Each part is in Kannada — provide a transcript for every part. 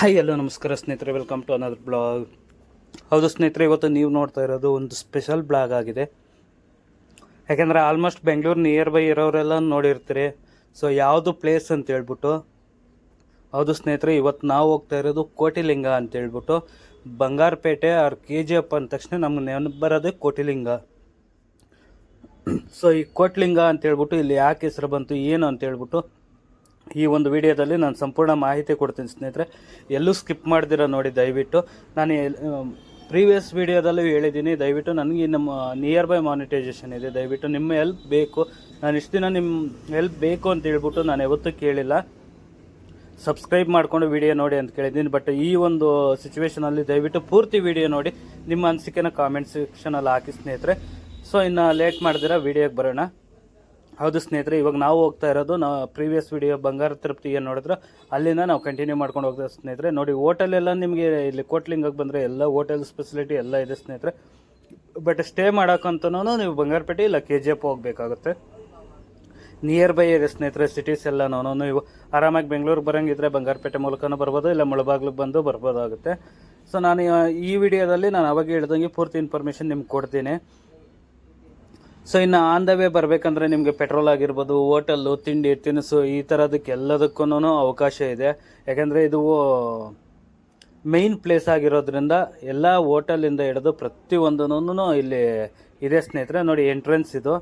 ಹಾಯ್ ಎಲ್ಲೋ ನಮಸ್ಕಾರ ಸ್ನೇಹಿತರೆ ವೆಲ್ಕಮ್ ಟು ಅನದರ್ ಬ್ಲಾಗ್ ಹೌದು ಸ್ನೇಹಿತರೆ, ಇವತ್ತು ನೀವು ನೋಡ್ತಾ ಇರೋದು ಒಂದು ಸ್ಪೆಷಲ್ ಬ್ಲಾಗ್ ಆಗಿದೆ. ಯಾಕೆಂದರೆ ಆಲ್ಮೋಸ್ಟ್ ಬೆಂಗಳೂರು ನಿಯರ್ ಬೈ ಇರೋರೆಲ್ಲ ನೋಡಿರ್ತೀರಿ. ಸೊ ಯಾವುದು ಪ್ಲೇಸ್ ಅಂತ ಹೇಳ್ಬಿಟ್ಟು, ಹೌದು ಸ್ನೇಹಿತರೆ, ಇವತ್ತು ನಾವು ಹೋಗ್ತಾ ಇರೋದು ಕೋಟಿಲಿಂಗ ಅಂತ ಹೇಳ್ಬಿಟ್ಟು, ಬಂಗಾರಪೇಟೆ ಅವ್ರ ಕೆ ಜಿ ಎಫ್ ಅಂದ ತಕ್ಷಣ ನಮ್ಗೆ ನೆನಪು ಬರೋದೇ ಕೋಟಿಲಿಂಗ. ಸೊ ಈ ಕೋಟಿಲಿಂಗ ಅಂತ ಹೇಳ್ಬಿಟ್ಟು ಇಲ್ಲಿ ಯಾಕೆ ಹೆಸರು ಬಂತು, ಏನು ಅಂತ ಹೇಳ್ಬಿಟ್ಟು ಈ ಒಂದು ವಿಡಿಯೋದಲ್ಲಿ ನಾನು ಸಂಪೂರ್ಣ ಮಾಹಿತಿ ಕೊಡ್ತೀನಿ ಸ್ನೇಹಿತರೆ. ಎಲ್ಲೂ ಸ್ಕಿಪ್ ಮಾಡ್ದಿರ ನೋಡಿ ದಯವಿಟ್ಟು. ನಾನು ಪ್ರೀವಿಯಸ್ ವಿಡಿಯೋದಲ್ಲೂ ಹೇಳಿದ್ದೀನಿ, ದಯವಿಟ್ಟು ನನಗೆ ನಮ್ಮ ನಿಯರ್ ಬೈ ಮಾನಿಟೈಸೇಷನ್ ಇದೆ. ದಯವಿಟ್ಟು ನಿಮ್ಮ ಹೆಲ್ಪ್ ಬೇಕು. ನಾನು ಇಷ್ಟು ದಿನ ನಿಮ್ಮ ಹೆಲ್ಪ್ ಬೇಕು ಅಂತ ಹೇಳ್ಬಿಟ್ಟು ನಾನು ಯಾವತ್ತೂ ಕೇಳಿಲ್ಲ. ಸಬ್ಸ್ಕ್ರೈಬ್ ಮಾಡಿಕೊಂಡು ವಿಡಿಯೋ ನೋಡಿ ಅಂತ ಕೇಳಿದ್ದೀನಿ. ಬಟ್ ಈ ಒಂದು ಸಿಚುವೇಶನಲ್ಲಿ ದಯವಿಟ್ಟು ಪೂರ್ತಿ ವಿಡಿಯೋ ನೋಡಿ. ನಿಮ್ಮ ಅನಿಸಿಕೆನ ಕಾಮೆಂಟ್ ಸೆಕ್ಷನಲ್ಲಿ ಹಾಕಿ ಸ್ನೇಹಿತರೆ. ಸೊ ಇನ್ನು ಲೇಟ್ ಮಾಡಿದಿರ ವಿಡಿಯೋಗೆ ಬರೋಣ. ಹೌದು ಸ್ನೇಹಿತರೆ, ಇವಾಗ ನಾವು ಹೋಗ್ತಾ ಇರೋದು, ನಾವು ಪ್ರೀವಿಯಸ್ ವಿಡಿಯೋ ಬಂಗಾರ ತೃಪ್ತಿ ಏನು ನೋಡಿದ್ರೆ, ಅಲ್ಲಿಂದ ನಾವು ಕಂಟಿನ್ಯೂ ಮಾಡ್ಕೊಂಡು ಹೋಗ್ತಾ ಸ್ನೇಹಿತರೆ. ನೋಡಿ ಹೋಟೆಲ್ ಎಲ್ಲ ನಿಮಗೆ ಇಲ್ಲಿ ಕೋಟ್ಲಿಂಗಕ್ಕೆ ಬಂದರೆ ಎಲ್ಲ ಹೋಟೆಲ್ಸ್ ಸ್ಪೆಸಿಲಿಟಿ ಎಲ್ಲ ಇದೆ ಸ್ನೇಹಿತರೆ. ಬಟ್ ಸ್ಟೇ ಮಾಡೋಕ್ಕಂತನೂ ನೀವು ಬಂಗಾರಪೇಟೆ ಇಲ್ಲ ಕೆ ಜಿ ಎಫ್ ಹೋಗಬೇಕಾಗುತ್ತೆ. ನಿಯರ್ ಬೈ ಇದೆ ಸ್ನೇಹಿತರೆ ಸಿಟೀಸ್ ಎಲ್ಲನೂ ನೀವು ಆರಾಮಾಗಿ ಬೆಂಗಳೂರು ಬರೋಂಗಿದ್ರೆ ಬಂಗಾರಪೇಟೆ ಮೂಲಕನೂ ಬರ್ಬೋದು, ಇಲ್ಲ ಮುಳಬಾಗ್ಲಿಗೆ ಬಂದು ಬರ್ಬೋದಾಗುತ್ತೆ. ಸೊ ನಾನು ಈ ವಿಡಿಯೋದಲ್ಲಿ ನಾನು ಅವಾಗ ಹೇಳ್ದಂಗೆ ಪೂರ್ತಿ ಇನ್ಫಾರ್ಮೇಷನ್ ನಿಮ್ಗೆ ಕೊಡ್ತೀನಿ. ಸೊ ಇನ್ನು ಆನ್ ದ ವೇ ಬರಬೇಕಂದ್ರೆ ನಿಮಗೆ ಪೆಟ್ರೋಲ್ ಆಗಿರ್ಬೋದು ಹೋಟೆಲ್ಲು ತಿಂಡಿ, ತಿನಿಸು, ಈ ಥರದಕ್ಕೆಲ್ಲದಕ್ಕೂ ಅವಕಾಶ ಇದೆ. ಯಾಕೆಂದರೆ ಇದು ಮೇಯ್ನ್ ಪ್ಲೇಸ್ ಆಗಿರೋದ್ರಿಂದ ಎಲ್ಲ ಹೋಟೆಲಿಂದ ಹಿಡಿದು ಪ್ರತಿಯೊಂದೂ ಇಲ್ಲಿ ಇದೆ ಸ್ನೇಹಿತರೆ. ನೋಡಿ ಎಂಟ್ರೆನ್ಸ್ ಇದು.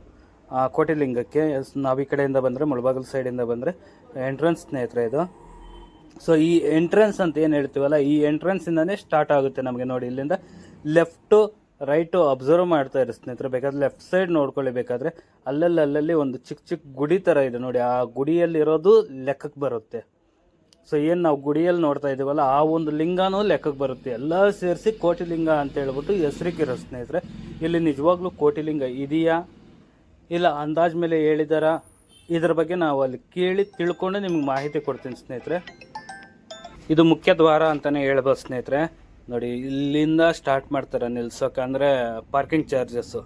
ಕೋಟಿಲಿಂಗಕ್ಕೆ. ನಾವು ಈ ಕಡೆಯಿಂದ ಬಂದರೆ, ಮುಳಬಾಗಲ್ ಸೈಡಿಂದ ಬಂದರೆ ಎಂಟ್ರೆನ್ಸ್ ಸ್ನೇಹಿತರೆ ಇದು. ಸೊ ಈ ಎಂಟ್ರೆನ್ಸ್ ಅಂತ ಏನು ಹೇಳ್ತೀವಲ್ಲ, ಈ ಎಂಟ್ರೆನ್ಸಿಂದನೇ ಸ್ಟಾರ್ಟ್ ಆಗುತ್ತೆ ನಮಗೆ ನೋಡಿ ಇಲ್ಲಿಂದ. ಲೆಫ್ಟು ರೈಟು ಅಬ್ಸರ್ವ್ ಮಾಡ್ತಾ ಇರಿ ಸ್ನೇಹಿತರೆ. ಬೇಕಾದ್ರೆ ಲೆಫ್ಟ್ ಸೈಡ್ ನೋಡ್ಕೊಳ್ಳಿ ಬೇಕಾದ್ರೆ. ಅಲ್ಲಲ್ಲಿ ಅಲ್ಲಲ್ಲಿ ಒಂದು ಚಿಕ್ಕ ಚಿಕ್ಕ ಗುಡಿ ಥರ ಇದೆ ನೋಡಿ. ಆ ಗುಡಿಯಲ್ಲಿರೋದು ಲೆಕ್ಕಕ್ಕೆ ಬರುತ್ತೆ. ಸೊ ಏನು ನಾವು ಗುಡಿಯಲ್ಲಿ ನೋಡ್ತಾ ಇದ್ದೀವಲ್ಲ, ಆ ಒಂದು ಲಿಂಗನೂ ಲೆಕ್ಕಕ್ಕೆ ಬರುತ್ತೆ. ಎಲ್ಲ ಸೇರಿಸಿ ಕೋಟಿಲಿಂಗ ಅಂತ ಹೇಳ್ಬಿಟ್ಟು ಹೆಸರಿಗಿರೋ ಸ್ನೇಹಿತರೆ. ಇಲ್ಲಿ ನಿಜವಾಗ್ಲೂ ಕೋಟಿಲಿಂಗ ಇದೆಯಾ? ಇಲ್ಲ, ಅಂದಾಜ್ ಮೇಲೆ ಹೇಳಿದಾರ? ಇದ್ರ ಬಗ್ಗೆ ನಾವು ಅಲ್ಲಿ ಕೇಳಿ ತಿಳ್ಕೊಂಡು ನಿಮ್ಗೆ ಮಾಹಿತಿ ಕೊಡ್ತೀನಿ ಸ್ನೇಹಿತರೆ. ಇದು ಮುಖ್ಯ ದ್ವಾರ ಅಂತಲೇ ಹೇಳ್ಬೋದು ಸ್ನೇಹಿತರೆ. ನೋಡಿ, ಇಲ್ಲಿಂದ ಸ್ಟಾರ್ಟ್ ಮಾಡ್ತಾರೆ ನಿಲ್ಸೋಕೆ ಅಂದರೆ ಪಾರ್ಕಿಂಗ್ ಚಾರ್ಜಸ್ಸು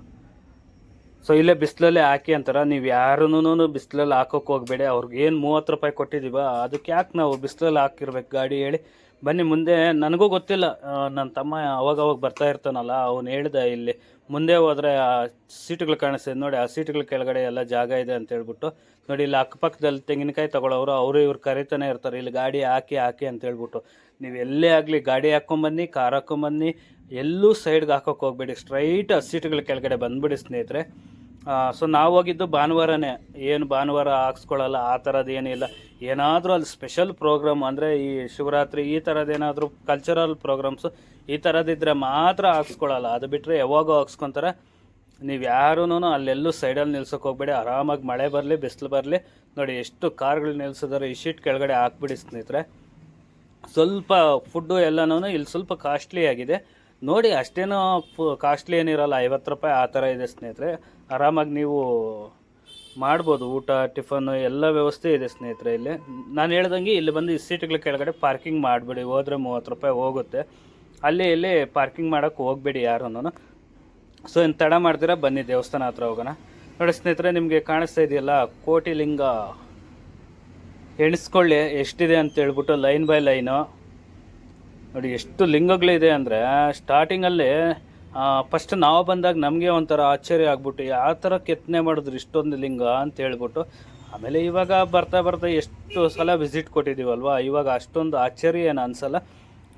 ಸೊ ಇಲ್ಲೇ ಬಿಸಿಲಲ್ಲೇ ಹಾಕಿ ಅಂತಾರೆ, ನೀವು ಯಾರನ್ನೂ ಬಿಸಿಲಲ್ಲಿ ಹಾಕೋಕೆ ಹೋಗಬೇಡಿ, ಅವ್ರಿಗೆ ಏನು ಮೂವತ್ತು ರೂಪಾಯಿ ಕೊಟ್ಟಿದ್ದೀವ ಅದಕ್ಕೆ ಯಾಕೆ ನಾವು ಬಿಸಿಲಲ್ಲಿ ಹಾಕಿರ್ಬೇಕು? ಗಾಡಿ ಹೇಳಿ ಬನ್ನಿ, ಮುಂದೆ ನನಗೂ ಗೊತ್ತಿಲ್ಲ. ನನ್ನ ತಮ್ಮ ಅವಾಗ ಅವಾಗ ಬರ್ತಾ ಇರ್ತಾನಲ್ಲ, ಅವನು ಹೇಳ್ದ ಇಲ್ಲಿ, ಮುಂದೆ ಹೋದರೆ ಆ ಸೀಟುಗಳು ಕಾಣಿಸ್ತದೆ. ನೋಡಿ, ಆ ಸೀಟುಗಳ ಕೆಳಗಡೆ ಎಲ್ಲ ಜಾಗ ಇದೆ ಅಂತ ಹೇಳ್ಬಿಟ್ಟು, ನೋಡಿ, ಇಲ್ಲಿ ಅಕ್ಕಪಕ್ಕದಲ್ಲಿ ತೆಂಗಿನಕಾಯಿ ತಗೊಳ್ಳೋರು ಅವರು ಇವ್ರು ಕರಿತಾನೆ ಇರ್ತಾರೆ. ಇಲ್ಲಿ ಗಾಡಿ ಹಾಕಿ ಹಾಕಿ ಅಂತ ಹೇಳ್ಬಿಟ್ಟು, ನೀವು ಎಲ್ಲೇ ಆಗಲಿ ಗಾಡಿ ಹಾಕ್ಕೊಂಬನ್ನಿ ಕಾರ್ ಹಾಕ್ಕೊಂಬನ್ನಿ ಎಲ್ಲೂ ಸೈಡ್ಗೆ ಹಾಕೋಕೆ ಹೋಗ್ಬೇಡಿ. ಸ್ಟ್ರೈಟ್ ಆ ಸೀಟುಗಳ ಕೆಳಗಡೆ ಬಂದ್ಬಿಡಿ ಸ್ನೇಹಿತರೆ. ಸೊ ನಾವು ಹೋಗಿದ್ದು ಭಾನುವಾರನೇ. ಏನು ಭಾನುವಾರ ಹಾಕ್ಸ್ಕೊಳ್ಳಲ್ಲ ಆ ಥರದ್ದು ಏನಿಲ್ಲ ಏನಾದರೂ ಅಲ್ಲಿ ಸ್ಪೆಷಲ್ ಪ್ರೋಗ್ರಾಮ್ ಅಂದರೆ ಈ ಶಿವರಾತ್ರಿ, ಈ ಥರದ್ದೇನಾದರೂ ಕಲ್ಚರಲ್ ಪ್ರೋಗ್ರಾಮ್ಸು ಈ ಥರದ್ದಿದ್ರೆ ಮಾತ್ರ ಹಾಕ್ಸ್ಕೊಳ್ಳಲ್ಲ ಅದು ಬಿಟ್ಟರೆ ಯಾವಾಗೋ ಹಾಕ್ಸ್ಕೊತಾರೆ. ನೀವು ಯಾರೂ ಅಲ್ಲೆಲ್ಲೂ ಸೈಡಲ್ಲಿ ನಿಲ್ಸೋಕೆ ಹೋಗ್ಬೇಡಿ. ಆರಾಮಾಗಿ ಮಳೆ ಬರಲಿ, ಬಿಸಿಲು ಬರಲಿ. ನೋಡಿ, ಎಷ್ಟು ಕಾರ್ಗಳು ನಿಲ್ಸಿದಾರೆ, ಈ ಶೀಟ್ ಕೆಳಗಡೆ ಹಾಕ್ಬಿಡಿ ಸ್ನೇಹಿತರೆ. ಸ್ವಲ್ಪ ಫುಡ್ಡು ಎಲ್ಲನೂ ಇಲ್ಲಿ ಸ್ವಲ್ಪ ಕಾಸ್ಟ್ಲಿ ಆಗಿದೆ. ನೋಡಿ, ಅಷ್ಟೇನೋ ಫು ಕಾಸ್ಟ್ಲಿ ಏನಿರಲ್ಲ, ಐವತ್ತು ರೂಪಾಯಿ ಆ ಥರ ಇದೆ ಸ್ನೇಹಿತರೆ. ಆರಾಮಾಗಿ ನೀವು ಮಾಡ್ಬೋದು, ಊಟ ಟಿಫನ್ನು ಎಲ್ಲ ವ್ಯವಸ್ಥೆ ಇದೆ ಸ್ನೇಹಿತರೆ ಇಲ್ಲಿ. ನಾನು ಹೇಳ್ದಂಗೆ ಇಲ್ಲಿ ಬಂದು ಸೀಟ್ಗಳ ಕೆಳಗಡೆ ಪಾರ್ಕಿಂಗ್ ಮಾಡಿಬಿಡಿ, ಹೋದರೆ ಮೂವತ್ತು ರೂಪಾಯಿ ಹೋಗುತ್ತೆ. ಅಲ್ಲಿ, ಇಲ್ಲಿ ಪಾರ್ಕಿಂಗ್ ಮಾಡೋಕ್ಕೆ ಹೋಗಬೇಡಿ ಯಾರೂ ಸೊ ಏನು ತಡ ಮಾಡ್ತೀರಾ? ಬನ್ನಿ, ದೇವಸ್ಥಾನ ಹತ್ರ ಹೋಗೋಣ. ನೋಡಿ ಸ್ನೇಹಿತರೆ, ನಿಮಗೆ ಕಾಣಿಸ್ತಾ ಇದೆಯಲ್ಲ, ಕೋಟಿಲಿಂಗ ಎಣಿಸ್ಕೊಳ್ಳಿ, ಎಷ್ಟಿದೆ ಅಂತ ಹೇಳ್ಬಿಟ್ಟು, ಲೈನ್ ಬೈ ಲೈನು. ನೋಡಿ, ಎಷ್ಟು ಲಿಂಗಗಳಿದೆ ಅಂದರೆ ಸ್ಟಾರ್ಟಿಂಗಲ್ಲಿ ಫಸ್ಟ್ ನಾವು ಬಂದಾಗ ನಮಗೆ ಒಂಥರ ಆಶ್ಚರ್ಯ ಆಗ್ಬಿಟ್ಟು ಯಾವ ಥರ ಕೆತ್ತನೆ ಮಾಡಿದ್ರು ಇಷ್ಟೊಂದು ಲಿಂಗ ಅಂತ ಹೇಳ್ಬಿಟ್ಟು, ಆಮೇಲೆ ಇವಾಗ ಬರ್ತಾ ಬರ್ತಾ ಎಷ್ಟು ಸಲ ವಿಸಿಟ್ ಕೊಟ್ಟಿದ್ದೀವಲ್ವಾ ಇವಾಗ ಅಷ್ಟೊಂದು ಆಶ್ಚರ್ಯ ಏನು ಅನಿಸಲ್ಲ.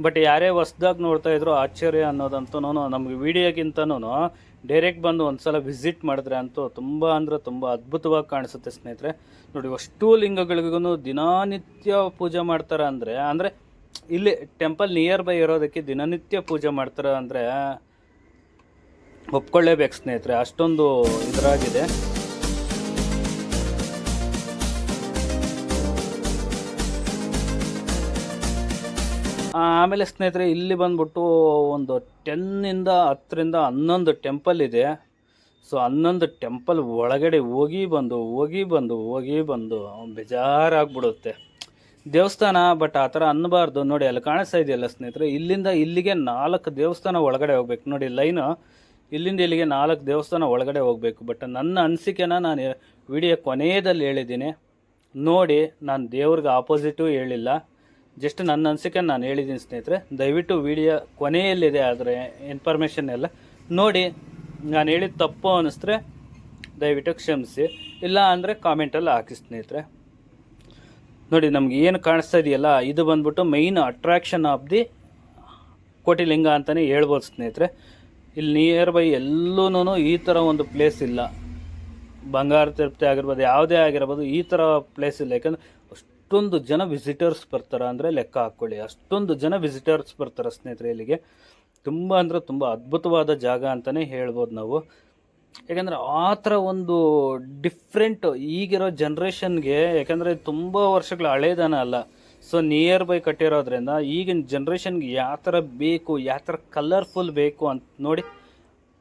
ಬಟ್ ಯಾರೇ ಹೊಸ್ದಾಗ ನೋಡ್ತಾ ಇದ್ರು ಆಶ್ಚರ್ಯ ಅನ್ನೋದಂತೂ ನಮಗೆ ವಿಡಿಯೋಗಿಂತನೂ ಡೈರೆಕ್ಟ್ ಬಂದು ಒಂದು ಸಲ ವಿಸಿಟ್ ಮಾಡಿದ್ರೆ ಅಂತೂ ತುಂಬ ಅಂದರೆ ತುಂಬ ಅದ್ಭುತವಾಗಿ ಕಾಣಿಸುತ್ತೆ ಸ್ನೇಹಿತರೆ. ನೋಡಿ, ಅಷ್ಟೂ ಲಿಂಗಗಳಿಗೂ ದಿನನಿತ್ಯ ಪೂಜೆ ಮಾಡ್ತಾರೆ ಅಂದರೆ ಅಂದರೆ ಇಲ್ಲಿ ಟೆಂಪಲ್ ನಿಯರ್ ಬೈ ಇರೋದಕ್ಕೆ ದಿನನಿತ್ಯ ಪೂಜೆ ಮಾಡ್ತಾರೆ ಅಂದರೆ ಒಪ್ಕೊಳ್ಳೇಬೇಕು ಸ್ನೇಹಿತರೆ, ಅಷ್ಟೊಂದು ಇದರಾಗಿದೆ. ಆಮೇಲೆ ಸ್ನೇಹಿತರೆ, ಇಲ್ಲಿ ಬಂದ್ಬಿಟ್ಟು ಒಂದು ಟೆನ್ನಿಂದ ಹತ್ತರಿಂದ ಹನ್ನೊಂದು ಟೆಂಪಲ್ ಇದೆ. ಸೊ ಹನ್ನೊಂದು ಟೆಂಪಲ್ ಒಳಗಡೆ ಹೋಗಿ ಬಂದು ಹೋಗಿ ಬಂದು ಹೋಗಿ ಬಂದು, ಬೇಜಾರಾಗ್ಬಿಡುತ್ತೆ. ದೇವಸ್ಥಾನ ಬಟ್ ಆ ಥರ ಅನ್ನಬಾರ್ದು. ನೋಡಿ, ಅಲ್ಲಿ ಕಾಣಿಸ್ತಾ ಇದೆಯಲ್ಲ ಸ್ನೇಹಿತರೆ, ಇಲ್ಲಿಂದ ಇಲ್ಲಿಗೆ ನಾಲ್ಕು ದೇವಸ್ಥಾನ ಒಳಗಡೆ ಹೋಗ್ಬೇಕು. ನೋಡಿ, ಲೈನು ಇಲ್ಲಿಂದ ಇಲ್ಲಿಗೆ ನಾಲ್ಕು ದೇವಸ್ಥಾನ ಒಳಗಡೆ ಹೋಗಬೇಕು. ಬಟ್ ನನ್ನ ಅನಿಸಿಕೆನ ನಾನು ವಿಡಿಯೋ ಕೊನೆಯದಲ್ಲಿ ಹೇಳಿದ್ದೀನಿ. ನೋಡಿ, ನಾನು ದೇವ್ರಿಗೆ ಆಪೋಸಿಟು ಹೇಳಿಲ್ಲ. ಜಸ್ಟ್ ನನ್ನ ಅನಿಸಿಕೆ ನಾನು ಹೇಳಿದ್ದೀನಿ ಸ್ನೇಹಿತರೆ. ದಯವಿಟ್ಟು ವಿಡಿಯೋ ಕೊನೆಯಲ್ಲಿದೆ, ಆದರೆ ಇನ್ಫಾರ್ಮೇಷನ್ ಎಲ್ಲ. ನೋಡಿ, ನಾನು ಹೇಳಿದ ತಪ್ಪು ಅನ್ನಿಸಿದ್ರೆ ದಯವಿಟ್ಟು ಕ್ಷಮಿಸಿ. ಇಲ್ಲ ಅಂದರೆ ಕಾಮೆಂಟಲ್ಲಿ ಹಾಕಿ ಸ್ನೇಹಿತರೆ. ನೋಡಿ, ನಮ್ಗೆ ಏನು ಕಾಣಿಸ್ತಾ ಇದೆಯಲ್ಲ, ಇದು ಬಂದ್ಬಿಟ್ಟು main attraction of the Kotilinga ಅಂತಲೇ ಹೇಳ್ಬೋದು ಸ್ನೇಹಿತರೆ. ಇಲ್ಲಿ ನಿಯರ್ ಬೈ ಎಲ್ಲೂ ಈ ಥರ ಒಂದು ಪ್ಲೇಸ್ ಇಲ್ಲ. ಬಂಗಾರ ತಿರುಪ್ತಿ ಆಗಿರ್ಬೋದು, ಯಾವುದೇ ಆಗಿರ್ಬೋದು ಈ ಥರ ಪ್ಲೇಸ್ ಇಲ್ಲ. ಯಾಕಂದ್ರೆ ಅಷ್ಟೊಂದು ಜನ ವಿಸಿಟರ್ಸ್ ಬರ್ತಾರೆ ಅಂದರೆ ಲೆಕ್ಕ ಹಾಕ್ಕೊಳ್ಳಿ ಅಷ್ಟೊಂದು ಜನ ವಿಸಿಟರ್ಸ್ ಬರ್ತಾರೆ ಸ್ನೇಹಿತರೆ ಇಲ್ಲಿಗೆ. ತುಂಬ ಅಂದರೆ ತುಂಬ ಅದ್ಭುತವಾದ ಜಾಗ ಅಂತಲೇ ಹೇಳ್ಬೋದು ನಾವು. ಯಾಕಂದರೆ ಆ ಥರ ಒಂದು ಡಿಫ್ರೆಂಟ್ ಈಗಿರೋ ಜನ್ರೇಷನ್ಗೆ ಯಾಕಂದರೆ ತುಂಬ ವರ್ಷಗಳ ಹಳೇದನ ಅಲ್ಲ. ಸೊ ನಿಯರ್ ಬೈ ಕಟ್ಟಿರೋದ್ರಿಂದ ಈಗಿನ ಜನ್ರೇಷನ್ಗೆ ಯಾವ ಥರ ಬೇಕು, ಯಾವ ಥರ ಕಲರ್ಫುಲ್ ಬೇಕು ಅಂತ ನೋಡಿ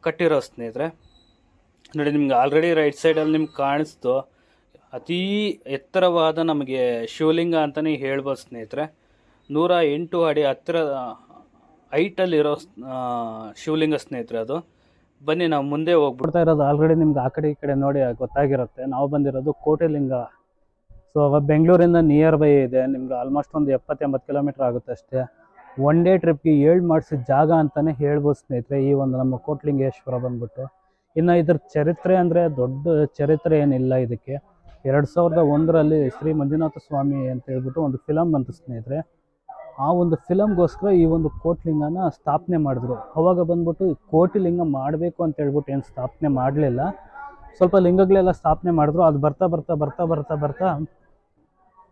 ಕಟ್ಟಿರೋ ಸ್ನೇಹಿತರೆ. ನೋಡಿ, ನಿಮ್ಗೆ ಆಲ್ರೆಡಿ ರೈಟ್ ಸೈಡಲ್ಲಿ ನಿಮ್ಗೆ ಕಾಣಿಸ್ತು. ಅತೀ ಎತ್ತರವಾದ ನಮಗೆ ಶಿವಲಿಂಗ ಅಂತಲೇ ಹೇಳ್ಬೋದು ಸ್ನೇಹಿತರೆ. ನೂರ ಎಂಟು ಅಡಿ ಹತ್ತಿರ ಹೈಟಲ್ಲಿರೋ ಶಿವಲಿಂಗ ಸ್ನೇಹಿತರೆ ಅದು. ಬನ್ನಿ, ನಾವು ಮುಂದೆ ಹೋಗ್ಬಿಡ್ತಾ ಇರೋದು ಆಲ್ರೆಡಿ ನಿಮ್ಗೆ ಆ ಕಡೆ ಈ ಕಡೆ ನೋಡಿ ಗೊತ್ತಾಗಿರುತ್ತೆ. ನಾವು ಬಂದಿರೋದು ಕೋಟೆಲಿಂಗ. ಸೊ ಬೆಂಗಳೂರಿಂದ ನಿಯರ್ ಬೈ ಇದೆ. ನಿಮ್ಗೆ ಆಲ್ಮೋಸ್ಟ್ ಒಂದು ಎಪ್ಪತ್ತೆಂಬತ್ತು ಕಿಲೋಮೀಟರ್ ಆಗುತ್ತೆ ಅಷ್ಟೇ. ಒನ್ ಡೇ ಟ್ರಿಪ್ಗೆ ಏಳು ಮಾಡಿಸಿದ ಜಾಗ ಅಂತಲೇ ಹೇಳ್ಬೋದು ಸ್ನೇಹಿತರೆ, ಈ ಒಂದು ನಮ್ಮ ಕೋಟ್ಲಿಂಗೇಶ್ವರ ಬಂದ್ಬಿಟ್ಟು. ಇನ್ನು ಇದ್ರ ಚರಿತ್ರೆ ಅಂದರೆ ದೊಡ್ಡ ಚರಿತ್ರೆ ಏನಿಲ್ಲ ಇದಕ್ಕೆ. ಎರಡು ಸಾವಿರದ ಒಂದರಲ್ಲಿ ಶ್ರೀ ಮಂಜುನಾಥ ಸ್ವಾಮಿ ಅಂತ ಹೇಳ್ಬಿಟ್ಟು ಒಂದು ಫಿಲಮ್ ಬಂತು ಸ್ನೇಹಿತರೆ. ಆ ಒಂದು ಫಿಲಮ್ಗೋಸ್ಕರ ಈ ಒಂದು ಕೋಟ್ಲಿಂಗನ ಸ್ಥಾಪನೆ ಮಾಡಿದ್ರು. ಅವಾಗ ಬಂದ್ಬಿಟ್ಟು ಈ ಕೋಟಿಲಿಂಗ ಮಾಡಬೇಕು ಅಂತ ಹೇಳ್ಬಿಟ್ಟು ಏನು ಸ್ಥಾಪನೆ ಮಾಡಲಿಲ್ಲ. ಸ್ವಲ್ಪ ಲಿಂಗಗಳೆಲ್ಲ ಸ್ಥಾಪನೆ ಮಾಡಿದ್ರು. ಅದು ಬರ್ತಾ ಬರ್ತಾ ಬರ್ತಾ ಬರ್ತಾ ಬರ್ತಾ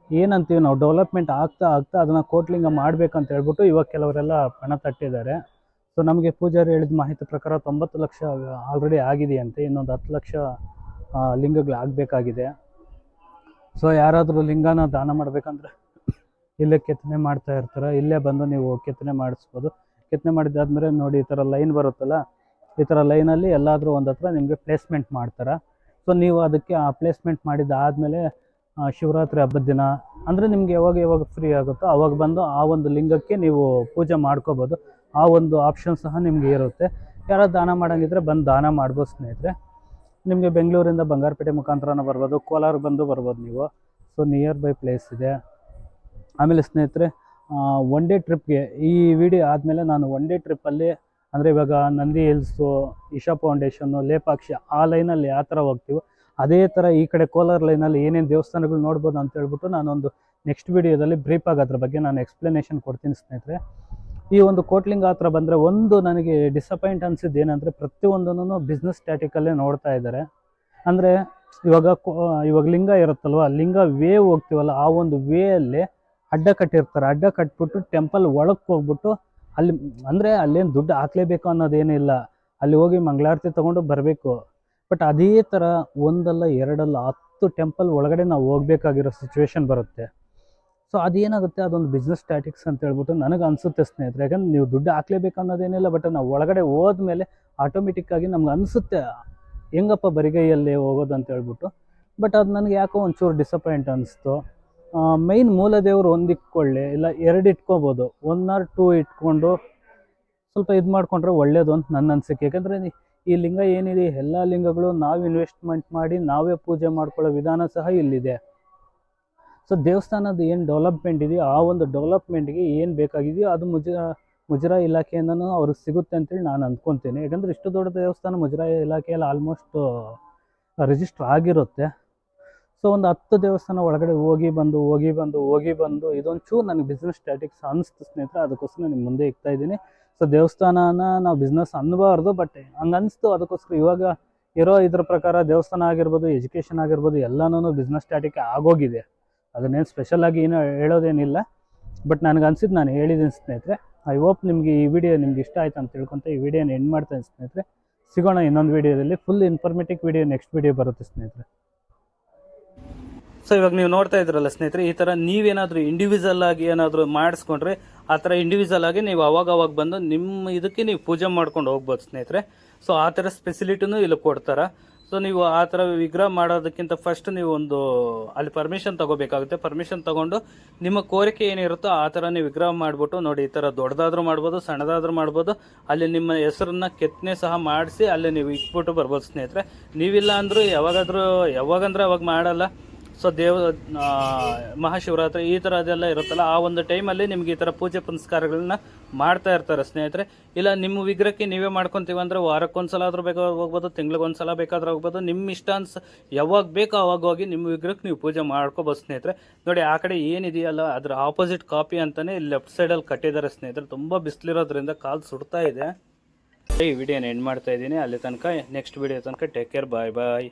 ಏನಂತೀವಿ ನಾವು ಡೆವಲಪ್ಮೆಂಟ್ ಆಗ್ತಾ ಆಗ್ತಾ ಅದನ್ನು ಕೋಟ್ಲಿಂಗ ಮಾಡಬೇಕು ಅಂತ ಹೇಳ್ಬಿಟ್ಟು ಇವಾಗ ಕೆಲವರೆಲ್ಲ ಪಣ ತಟ್ಟಿದ್ದಾರೆ. ಸೊ ನಮಗೆ ಪೂಜಾರಿ ಹೇಳಿದ ಮಾಹಿತಿ ಪ್ರಕಾರ ತೊಂಬತ್ತು ಲಕ್ಷ ಆಲ್ರೆಡಿ ಆಗಿದೆಯಂತೆ ಇನ್ನೊಂದು ಹತ್ತು ಲಕ್ಷ ಲಿಂಗಗಳಾಗಬೇಕಾಗಿದೆ. ಸೊ ಯಾರಾದರೂ ಲಿಂಗನ ದಾನ ಮಾಡಬೇಕಂದ್ರೆ ಇಲ್ಲೇ ಕೆತ್ತನೆ ಮಾಡ್ತಾ ಇರ್ತಾರೆ. ಇಲ್ಲೇ ಬಂದು ನೀವು ಕೆತ್ತನೆ ಮಾಡಿಸ್ಬೋದು. ಕೆತ್ತನೆ ಮಾಡಿದ್ದಾದ್ಮೇಲೆ ನೋಡಿ ಈ ಥರ ಲೈನ್ ಬರುತ್ತಲ್ಲ, ಈ ಥರ ಲೈನಲ್ಲಿ ಎಲ್ಲಾದರೂ ಒಂದು ಹತ್ರ ನಿಮಗೆ ಪ್ಲೇಸ್ಮೆಂಟ್ ಮಾಡ್ತಾರೆ. ಸೊ ನೀವು ಅದಕ್ಕೆ ಆ ಪ್ಲೇಸ್ಮೆಂಟ್ ಮಾಡಿದ್ದಾದಮೇಲೆ ಶಿವರಾತ್ರಿ ಹಬ್ಬದ ದಿನ, ಅಂದರೆ ನಿಮಗೆ ಯಾವಾಗ ಯಾವಾಗ ಫ್ರೀ ಆಗುತ್ತೋ ಅವಾಗ ಬಂದು ಆ ಒಂದು ಲಿಂಗಕ್ಕೆ ನೀವು ಪೂಜೆ ಮಾಡ್ಕೋಬೋದು. ಆ ಒಂದು ಆಪ್ಷನ್ ಸಹ ನಿಮಗೆ ಇರುತ್ತೆ. ಯಾರೋ ದಾನ ಮಾಡೋಂಗಿದ್ರೆ ಬಂದು ದಾನ ಮಾಡ್ಬೋದು ಸ್ನೇಹಿತರೆ. ನಿಮಗೆ ಬೆಂಗಳೂರಿಂದ ಬಂಗಾರಪೇಟೆ ಮುಖಾಂತರನ ಬರ್ಬೋದು ಕೋಲಾರ ಬಂದು ಬರ್ಬೋದು ನೀವು. ಸೊ ನಿಯರ್ ಬೈ ಪ್ಲೇಸ್ ಇದೆ. ಆಮೇಲೆ ಸ್ನೇಹಿತರೆ ಒನ್ ಡೇ ಟ್ರಿಪ್ಗೆ ಈ ವಿಡಿಯೋ ಆದಮೇಲೆ ನಾನು ಒನ್ ಡೇ ಟ್ರಿಪ್ಪಲ್ಲಿ ಅಂದರೆ ಇವಾಗ ನಂದಿ ಹಿಲ್ಸು ಇಶಾ ಫೌಂಡೇಶನ್ನು ಲೇಪಾಕ್ಷಿ ಆ ಲೈನಲ್ಲಿ ಯಾವ ಥರ ಹೋಗ್ತೀವೋ. ಅದೇ ಥರ ಈ ಕಡೆ ಕೋಲಾರ ಲೈನಲ್ಲಿ ಏನೇನು ದೇವಸ್ಥಾನಗಳು ನೋಡ್ಬೋದು ಅಂತ ಹೇಳ್ಬಿಟ್ಟು ನಾನೊಂದು ನೆಕ್ಸ್ಟ್ ವಿಡಿಯೋದಲ್ಲಿ ಬ್ರೀಫಾಗಿ ಅದ್ರ ಬಗ್ಗೆ ನಾನು ಎಕ್ಸ್ಪ್ಲನೇಷನ್ ಕೊಡ್ತೀನಿ ಸ್ನೇಹಿತರೆ. ಈ ಒಂದು ಕೋಟ್ಲಿಂಗ್ ಹತ್ರ ಬಂದರೆ ಒಂದು ನನಗೆ ಡಿಸಪಾಯಿಂಟ್ ಅನಿಸಿದ್ದು ಏನಂದರೆ ಪ್ರತಿಯೊಂದನ್ನು ಬಿಸ್ನೆಸ್ ಸ್ಟ್ಯಾಟಿಕಲ್ಲೇ ನೋಡ್ತಾ ಇದ್ದಾರೆ. ಅಂದರೆ ಇವಾಗ ಇವಾಗ ಲಿಂಗ ಇರುತ್ತಲ್ವ, ಲಿಂಗ ವೇ ಹೋಗ್ತೀವಲ್ಲ, ಆ ಒಂದು ವೇ ಅಲ್ಲಿ ಅಡ್ಡ ಕಟ್ಟಿರ್ತಾರೆ. ಅಡ್ಡ ಕಟ್ಬಿಟ್ಟು ಟೆಂಪಲ್ ಒಳಕ್ಕೆ ಹೋಗ್ಬಿಟ್ಟು ಅಲ್ಲಿ ಅಂದರೆ ಅಲ್ಲೇನು ದುಡ್ಡು ಹಾಕ್ಲೇಬೇಕು ಅನ್ನೋದೇನಿಲ್ಲ. ಅಲ್ಲಿ ಹೋಗಿ ಮಂಗಳಾರತಿ ತೊಗೊಂಡು ಬರಬೇಕು. ಬಟ್ ಅದೇ ಥರ ಒಂದಲ್ಲ ಎರಡಲ್ಲ ಹತ್ತು ಟೆಂಪಲ್ ಒಳಗಡೆ ನಾವು ಹೋಗ್ಬೇಕಾಗಿರೋ ಸಿಚುವೇಶನ್ ಬರುತ್ತೆ. ಸೊ ಅದೇನಾಗುತ್ತೆ? ಅದೊಂದು ಬಿಸ್ನೆಸ್ ಸ್ಟ್ಯಾಟಿಕ್ಸ್ ಅಂತ ಹೇಳ್ಬಿಟ್ಟು ನನಗೆ ಅನಿಸುತ್ತೆ ಸ್ನೇಹಿತರೆ. ಯಾಕಂದ್ರೆ ನೀವು ದುಡ್ಡು ಹಾಕ್ಲೇಬೇಕು ಅನ್ನೋದೇನಿಲ್ಲ ಬಟ್ ನಾವು ಒಳಗಡೆ ಹೋದ್ಮೇಲೆ ಆಟೋಮೆಟಿಕ್ಕಾಗಿ ನಮ್ಗೆ ಅನಿಸುತ್ತೆ, ಹೆಂಗಪ್ಪ ಬರಿಗೈಯಲ್ಲಿ ಹೋಗೋದು ಅಂತ ಹೇಳ್ಬಿಟ್ಟು. ಬಟ್ ಅದು ನನಗೆ ಯಾಕೋ ಒಂಚೂರು ಡಿಸಪಾಯಿಂಟ್ ಅನಿಸ್ತು. ಮೈನ್ ಮೂಲ ದೇವರು ಒಂದು ಇಲ್ಲ ಎರಡು ಇಟ್ಕೋಬೋದು. ಒನ್ ಆರ್ ಟೂ ಇಟ್ಕೊಂಡು ಸ್ವಲ್ಪ ಇದು ಮಾಡ್ಕೊಂಡ್ರೆ ಒಳ್ಳೇದು ಅಂತ ನನ್ನ ಅನಿಸಿಕೆ. ಯಾಕಂದರೆ ಈ ಲಿಂಗ ಏನಿದೆ ಎಲ್ಲ ಲಿಂಗಗಳು ನಾವು ಇನ್ವೆಸ್ಟ್ಮೆಂಟ್ ಮಾಡಿ ನಾವೇ ಪೂಜೆ ಮಾಡ್ಕೊಳ್ಳೋ ವಿಧಾನ ಸಹ ಇಲ್ಲಿದೆ. ಸೊ ದೇವಸ್ಥಾನದ ಏನು ಡೆವಲಪ್ಮೆಂಟ್ ಇದೆಯೋ, ಆ ಒಂದು ಡೆವಲಪ್ಮೆಂಟ್ಗೆ ಏನು ಬೇಕಾಗಿದೆಯೋ ಅದು ಮುಜ ಮುಜರಾ ಇಲಾಖೆಯಿಂದನೂ ಅವ್ರಿಗೆ ಸಿಗುತ್ತೆ ಅಂತೇಳಿ ನಾನು ಅಂದ್ಕೊತೀನಿ. ಯಾಕಂದರೆ ಇಷ್ಟು ದೊಡ್ಡ ದೇವಸ್ಥಾನ ಮುಜರಾಯಿ ಇಲಾಖೆಯಲ್ಲಿ ಆಲ್ಮೋಸ್ಟ್ ರಿಜಿಸ್ಟರ್ ಆಗಿರುತ್ತೆ. ಸೊ ಒಂದು ಹತ್ತು ದೇವಸ್ಥಾನ ಒಳಗಡೆ ಹೋಗಿ ಬಂದು ಹೋಗಿ ಬಂದು ಹೋಗಿ ಬಂದು ಇದೊಂಚೂರು ನನಗೆ ಬಿಸ್ನೆಸ್ ಸ್ಟ್ಯಾಟಿಕ್ಸ್ ಅನಿಸ್ತು ಸ್ನೇಹಿತರೆ. ಅದಕ್ಕೋಸ್ಕರ ನಿಮ್ಮ ಮುಂದೆ ಇಕ್ತಾ ಇದ್ದೀನಿ. ಸೊ ದೇವಸ್ಥಾನನ ನಾವು ಬಿಸ್ನೆಸ್ ಅನ್ನಬಾರ್ದು ಬಟ್ ಹಂಗೆ ಅನಿಸ್ತು ಅದಕ್ಕೋಸ್ಕರ ಇವಾಗ ಇರೋ ಇದ್ರ ಪ್ರಕಾರ ದೇವಸ್ಥಾನ ಆಗಿರ್ಬೋದು ಎಜುಕೇಷನ್ ಆಗಿರ್ಬೋದು ಎಲ್ಲನೂ ಬಿಸ್ನೆಸ್ ಸ್ಟ್ಯಾಟಿಕ್ ಆಗೋಗಿದೆ. ಅದನ್ನೇನು ಸ್ಪೆಷಲ್ ಆಗಿ ಏನೋ ಹೇಳೋದೇನಿಲ್ಲ. ಬಟ್ ನನಗೆ ಅನ್ಸಿದ್ದು ನಾನು ಹೇಳಿದ್ದೀನಿ ಸ್ನೇಹಿತರೆ. ಐ ಹೋಪ್ ನಿಮಗೆ ಈ ವಿಡಿಯೋ ನಿಮ್ಗೆ ಇಷ್ಟ ಆಯ್ತು ಅಂತ ತಿಳ್ಕೊಂತ ಈ ವಿಡಿಯೋನ ಎಂಡ್ ಮಾಡ್ತೇನೆ ಸ್ನೇಹಿತರೆ. ಸಿಗೋಣ ಇನ್ನೊಂದು ವಿಡಿಯೋದಲ್ಲಿ full informative video next video ಬರುತ್ತೆ ಸ್ನೇಹಿತರೆ. ಸೊ, ಇವಾಗ ನೀವು ನೋಡ್ತಾ ಇದ್ರಲ್ಲ ಸ್ನೇಹಿತರೆ, ಈ ಥರ ನೀವೇನಾದರೂ ಇಂಡಿವಿಜುವಲ್ ಆಗಿ ಏನಾದರೂ ಮಾಡಿಸ್ಕೊಂಡ್ರೆ, ಆ ಥರ ಇಂಡಿವಿಜುವಲ್ ಆಗಿ ನೀವು ಅವಾಗ ಬಂದು ನಿಮ್ಮ ಇದಕ್ಕೆ ನೀವು ಪೂಜೆ ಮಾಡ್ಕೊಂಡು ಹೋಗ್ಬೋದು ಸ್ನೇಹಿತರೆ. ಸೊ, ಆ ಥರ ಸ್ಪೆಸಿಲಿಟಿನೂ ಇಲ್ಲಿ ಕೊಡ್ತಾರೆ. ಸೊ, ನೀವು ಆ ಥರ ವಿಗ್ರಹ ಮಾಡೋದಕ್ಕಿಂತ ಫಸ್ಟ್ ನೀವು ಒಂದು, ಅಲ್ಲಿ ಪರ್ಮಿಷನ್ ತಗೋಬೇಕಾಗುತ್ತೆ. ಪರ್ಮಿಷನ್ ತಗೊಂಡು ನಿಮ್ಮ ಕೋರಿಕೆ ಏನಿರುತ್ತೋ ಆ ಥರ ನೀವು ವಿಗ್ರಹ ಮಾಡಿಬಿಟ್ಟು ನೋಡಿ, ಈ ಥರ ದೊಡ್ಡದಾದ್ರೂ ಮಾಡ್ಬೋದು, ಸಣ್ಣದಾದ್ರೂ ಮಾಡ್ಬೋದು. ಅಲ್ಲಿ ನಿಮ್ಮ ಹೆಸರನ್ನ, ಕೆತ್ತನೆ ಸಹ ಮಾಡಿಸಿ ಅಲ್ಲಿ ನೀವು ಇಟ್ಬಿಟ್ಟು ಬರ್ಬೋದು ಸ್ನೇಹಿತರೆ. ನೀವಿಲ್ಲ ಅಂದರೂ ಯಾವಾಗಾದರೂ, ಯಾವಾಗಂದ್ರೆ ಅವಾಗ ಮಾಡಲ್ಲ. ಸೊ ದೇವ ಮಹಾಶಿವರಾತ್ರಿ ಈ ಥರ ಅದೆಲ್ಲ ಇರುತ್ತಲ್ಲ, ಆ ಒಂದು ಟೈಮಲ್ಲಿ ನಿಮ್ಗೆ ಈ ಥರ ಪೂಜೆ ಪುನಸ್ಕಾರಗಳನ್ನ ಮಾಡ್ತಾ ಇರ್ತಾರೆ ಸ್ನೇಹಿತರೆ. ಇಲ್ಲ, ನಿಮ್ಮ ವಿಗ್ರಹಕ್ಕೆ ನೀವೇ ಮಾಡ್ಕೊಂತೀವಿ ಅಂದರೆ ವಾರಕ್ಕೊಂದ್ಸಲ ಆದರೂ ಬೇಕಾದ್ರೆ ಹೋಗ್ಬೋದು, ತಿಂಗ್ಳಿಗೊಂದ್ಸಲ ಬೇಕಾದ್ರೆ ಹೋಗ್ಬೋದು. ನಿಮ್ಮ ಇಷ್ಟ ಅನ್ಸ ಯಾವಾಗ ಬೇಕೋ ಅವಾಗ ಹೋಗಿ ನಿಮ್ಮ ವಿಗ್ರಹಕ್ಕೆ ನೀವು ಪೂಜೆ ಮಾಡ್ಕೋಬೋದು ಸ್ನೇಹಿತರೆ. ನೋಡಿ, ಆ ಕಡೆ ಏನಿದೆಯಲ್ಲ, ಅದರ ಆಪೋಸಿಟ್ ಕಾಪಿ ಅಂತಲೇ ಲೆಫ್ಟ್ ಸೈಡಲ್ಲಿ ಕಟ್ಟಿದ್ದಾರೆ ಸ್ನೇಹಿತರೆ. ತುಂಬ ಬಿಸಿಲಿರೋದ್ರಿಂದ ಕಾಲು ಸುಡ್ತಾ ಇದೆ. ಈ ವಿಡಿಯೋನ ಎಂಡ್ ಮಾಡ್ತಾ ಇದ್ದೀನಿ. ಅಲ್ಲಿ ತನಕ ನೆಕ್ಸ್ಟ್ ವಿಡಿಯೋ ತನಕ ಟೇಕ್ ಕೇರ್ ಬಾಯ್ ಬಾಯ್